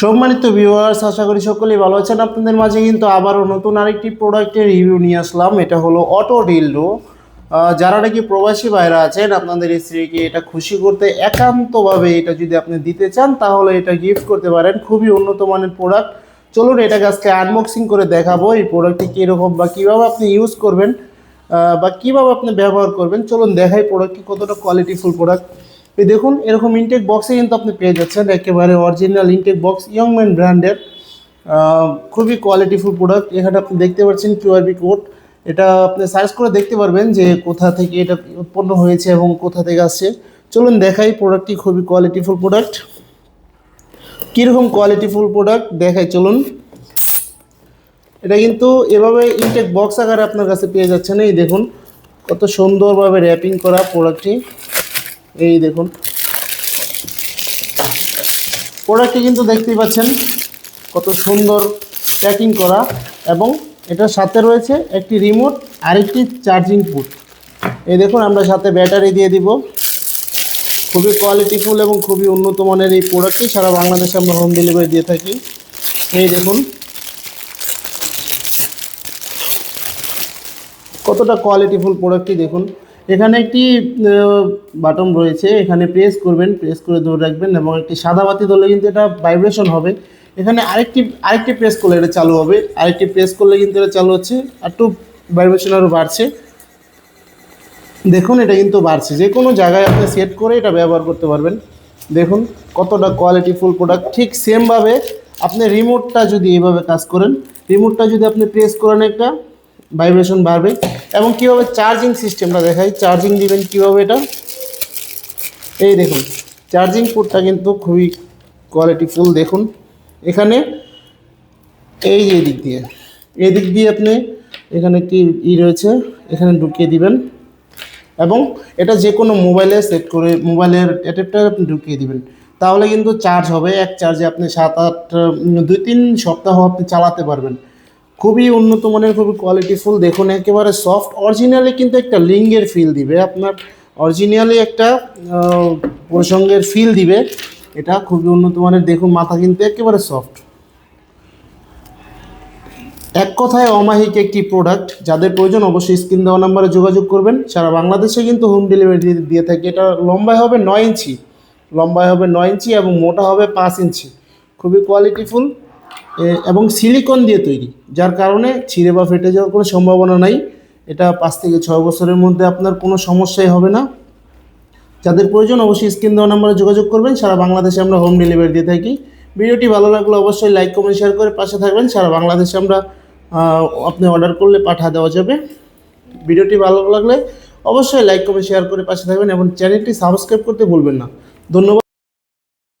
সম্মানিত ভিউয়ার্স আশা করি সকলেই ভালো আছেন। আপনাদের মাঝে কিন্তু আবারও নতুন আরেকটি প্রোডাক্টের রিভিউ নিয়ে আসলাম। এটা হলো অটো ডিলডো যারা নাকি প্রবাসী বাইরা আছেন, আপনাদের স্ত্রীকে এটা খুশি করতে একান্তভাবে এটা যদি আপনি দিতে চান, তাহলে এটা গিফট করতে পারেন। খুবই উন্নত মানের প্রোডাক্ট চলুন এটাকে আজকে আনবক্সিং করে দেখাবো, এই প্রোডাক্টটি কীরকম বা কীভাবে আপনি ইউজ করবেন বা কীভাবে আপনি ব্যবহার করবেন। চলুন দেখাই প্রোডাক্টটি কতটা কোয়ালিটিফুল প্রোডাক্ট এই দেখুন, এরকম ইনটেক বক্সে কিন্তু আপনি পেয়ে যাচ্ছেন একেবারে অরিজিনাল ইনটেক বক্স ইয়ংম্যান ব্র্যান্ডের খুবই কোয়ালিটিফুল প্রোডাক্ট এখানে আপনি দেখতে পাচ্ছেন কিউআরবি কোড এটা আপনি সার্চ করে দেখতে পারবেন যে কোথা থেকে এটা উৎপন্ন হয়েছে এবং কোথা থেকে আসছে। চলুন দেখাই প্রোডাক্টটি খুবই কোয়ালিটিফুল প্রোডাক্ট কীরকম কোয়ালিটিফুল প্রোডাক্ট দেখাই, চলুন। এটা কিন্তু এভাবে ইনটেক বক্স আকারে আপনার কাছে পেয়ে যাচ্ছে না এই দেখুন, কত সুন্দরভাবে র্যাপিং করা প্রোডাক্টটি এই দেখুন। প্রোডাক্টটি কিন্তু দেখতেই পাচ্ছেন কত সুন্দর প্যাকিং করা এবং এটার সাথে রয়েছে একটি রিমোট আরেকটি চার্জিং পুট এই দেখুন, আমরা সাথে ব্যাটারি দিয়ে দিব। খুবই কোয়ালিটিফুল এবং খুবই উন্নত মানের এই প্রোডাক্টটি সারা বাংলাদেশে আমরা হোম ডেলিভারি দিয়ে থাকি। এই দেখুন। কতটা কোয়ালিটিফুল প্রোডাক্টটি দেখুন। এখানে একটি বাটন রয়েছে। এখানে প্রেস করবেন প্রেস করে ধরে রাখবেন এবং একটি সাদা বাতি ধরলে কিন্তু এটা ভাইব্রেশন হবে। এখানে আরেকটি আরেকটি প্রেস করলে এটা চালু হবে। আরেকটি প্রেস করলে কিন্তু এটা চালু হচ্ছে। আর একটু ভাইব্রেশন আরও বাড়ছে। দেখুন, এটা কিন্তু বাড়ছে। যে কোনো জায়গায় আপনি সেট করে এটা ব্যবহার করতে পারবেন। দেখুন, কতটা কোয়ালিটি ফুল প্রোডাক্ট ঠিক সেমভাবে আপনি রিমোটটা যদি এইভাবে কাজ করেন রিমোটটা যদি আপনি প্রেস করেন একটা ভাইব্রেশন বাড়বে। এবং কীভাবে চার্জিং সিস্টেমটা দেখাই? চার্জিং দিবেন কীভাবে এটা? এই দেখুন চার্জিং পোর্টটা কিন্তু খুবই কোয়ালিটিফুল দেখুন। এখানে এই যে দিক দিয়ে এই দিক দিয়ে আপনি এখানে একটি ই রয়েছে, এখানে ঢুকিয়ে দিবেন। এবং এটা যে কোনো মোবাইলে সেট করে মোবাইলের অ্যাডাপ্টার আপনি ঢুকিয়ে দিবেন। তাহলে কিন্তু চার্জ হবে, এক চার্জে আপনি সাত আট দুই, তিন সপ্তাহ আপনি চালাতে পারবেন। খুবই উন্নত মানের, খুবই কোয়ালিটিফুল দেখুন, একেবারে সফট অরিজিনালি কিন্তু একটা লিঙ্গের ফিল দিবে। আপনার অরিজিনালি একটা প্রসঙ্গের ফিল দিবে। এটা খুবই উন্নত মানের, দেখুন, মাথা কিন্তু একেবারে সফট এক কথায় অমাহিক একটি প্রোডাক্ট যাদের প্রয়োজন অবশ্যই স্ক্রিন দেওয়া নাম্বারে যোগাযোগ করবেন। সারা বাংলাদেশে কিন্তু হোম ডেলিভারি দিয়ে থাকে। এটা লম্বায় হবে নয় ইঞ্চি। লম্বায় হবে নয় ইঞ্চি এবং মোটা হবে পাঁচ ইঞ্চি। খুবই কোয়ালিটিফুল এবং সিলিকন দিয়ে তৈরি, যার কারণে ছিঁড়ে বা ফেটে যাওয়ার কোনো সম্ভাবনা নাই। এটা পাঁচ থেকে ছয় বছরের মধ্যে আপনার কোনো সমস্যাই হবে না। যাদের প্রয়োজন অবশ্যই স্ক্রিন দেওয়া নাম্বারে যোগাযোগ করবেন, সারা বাংলাদেশে আমরা হোম ডেলিভারি দিয়ে থাকি। ভিডিওটি ভালো লাগলে অবশ্যই লাইক কমেন্ট শেয়ার করে পাশে থাকবেন। সারা বাংলাদেশে আমরা আপনি অর্ডার করলে পাঠা দেওয়া যাবে। ভিডিওটি ভালো লাগলে অবশ্যই লাইক কমেন্ট শেয়ার করে পাশে থাকবেন এবং চ্যানেলটি সাবস্ক্রাইব করতে ভুলবেন না। ধন্যবাদ।